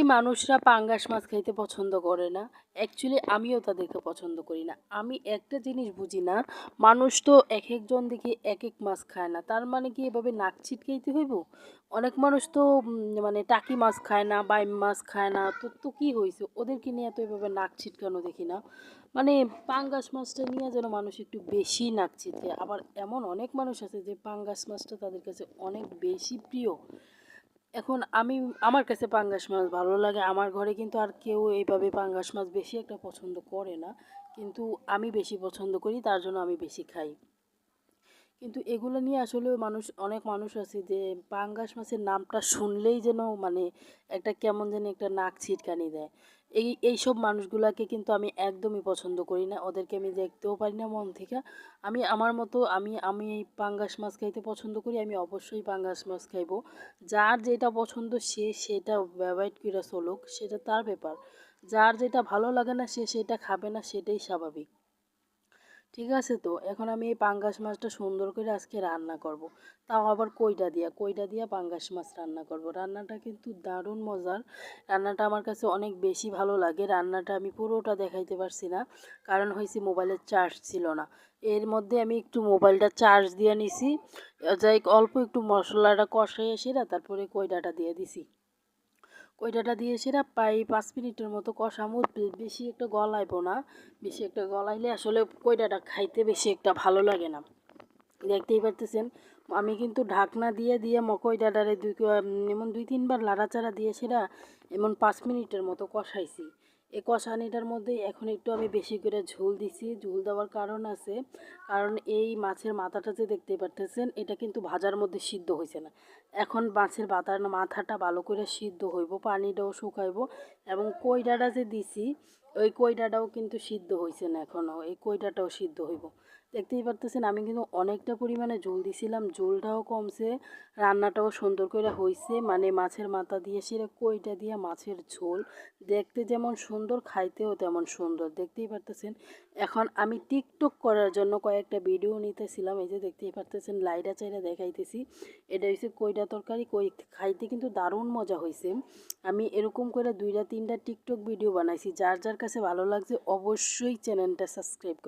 এই মানুষরা পাঙ্গাস মাছ খাইতে পছন্দ করে না। অ্যাকচুয়ালি আমিও তাদেরকে পছন্দ করি না। আমি একটা জিনিস বুঝি না, মানুষ তো এক একজন দেখি এক এক মাছ খায় না। তার মানে কি এভাবে নাক ছিটকাইতে হইব? অনেক মানুষ তো মানে টাকি মাছ খায় না, বাইম মাছ খায় না। তো তো কী হয়েছে ওদেরকে নিয়ে তো এভাবে নাক ছিটকানো দেখি না। মানে পাঙ্গাস মাছটা নিয়ে যেন মানুষ একটু বেশি নাক ছিটকে। আবার এমন অনেক মানুষ আছে যে পাঙ্গাস মাছটা তাদের কাছে অনেক বেশি প্রিয়। এখন আমি, আমার কাছে পাঙ্গাস মাছ ভালো লাগে। আমার ঘরে কিন্তু আর কেউ এইভাবে পাঙ্গাস মাছ বেশি একটা পছন্দ করে না। কিন্তু আমি বেশি পছন্দ করি, তার জন্য আমি বেশি খাই। কিন্তু এগুলো নিয়ে আসলে মানুষ, অনেক মানুষ আছে যে পাঙ্গাস মাছের নামটা শুনলেই যেন মানে একটা কেমন যেন একটা নাক ছিটকানি দেয়। এই, এইসব মানুষগুলোকে কিন্তু আমি একদমই পছন্দ করি না। ওদেরকে আমি দেখতেও পারি না মন থেকে। আমি, আমার মতো আমি আমি এই পাঙ্গাস মাছ খাইতে পছন্দ করি, আমি অবশ্যই পাঙ্গাস মাছ খাইবো। যার যেটা পছন্দ সে সেটা অ্যাভয়েড করে চলুক, সেটা তার ব্যাপার। যার যেটা ভালো লাগে না সে সেটা খাবে না, সেটাই স্বাভাবিক। ঠিক আছে তো? এখন আমি এই পাঙ্গাস মাছটা সুন্দর করে আজকে রান্না করব। তাও আবার কইটা দিয়া কইটা দিয়া পাঙ্গাস মাছ রান্না করব। রান্নাটা কিন্তু দারুণ মজার। রান্নাটা আমার কাছে অনেক বেশি ভালো লাগে। রান্নাটা আমি পুরোটা দেখাইতে পারছি না, কারণ হয়েছে মোবাইলের চার্জ ছিল না। এর মধ্যে আমি একটু মোবাইলটা চার্জ দিয়ে নিছি। যাই অল্প একটু মশলাটা কষাই না তারপরে কইডাটা দিয়ে দিছি। কইটাটা দিয়ে সেটা প্রায় পাঁচ মিনিটের মতো কষামো বেশি একটা গলাইবো না। বেশি একটা গলাইলে আসলে কইটাটা খাইতে বেশি একটা ভালো লাগে না। দেখতেই পারতেছেন, আমি কিন্তু ঢাকনা দিয়ে দিয়ে মকই ডাডারে দুই এমন দুই তিনবার লাড়াচাড়া দিয়ে সেটা এমন পাঁচ মিনিটের মতো কষাইছি। এই কষানিটার মধ্যে এখন একটু আমি বেশি করে ঝোল দিছি। ঝোল দেওয়ার কারণ আছে, কারণ এই মাছের মাথাটা যে দেখতে পারতেছেন, এটা কিন্তু ভাজার মধ্যে সিদ্ধ হয়েছে না। এখন মাছের মাথার মাথাটা ভালো করে সিদ্ধ হইব, পানিটাও শুকাইব এবং কইডাটা যে দিছি, ওই কইডাটাও কিন্তু সিদ্ধ হয়েছে না এখনও এই কইডাটাও সিদ্ধ হইব। দেখতেই পারতেছেন, আমি কিন্তু অনেকটা পরিমাণে ঝোল দিছিলাম, ঝোলটাও কমছে, রান্নাটাও সুন্দর করে হয়েছে মানে মাছের মাথা দিয়ে সেটা কইটা দিয়ে মাছের ঝোল দেখতে যেমন সুন্দর খাইতেও তেমন সুন্দর। দেখতেই পারতেছেন, এখন আমি টিকটক করার জন্য কয়েকটা ভিডিও নিতেছিলাম, এই যে দেখতেই পারতেছেন লাইটা চাইরা দেখাইতেছি। এটা হচ্ছে কইটা তরকারি, কই খাইতে কিন্তু দারুণ মজা হয়েছে আমি এরকম করে দুইটা, তিনটা টিকটক ভিডিও বানাইছি। যার যার কাছে ভালো লাগছে, অবশ্যই চ্যানেলটা সাবস্ক্রাইব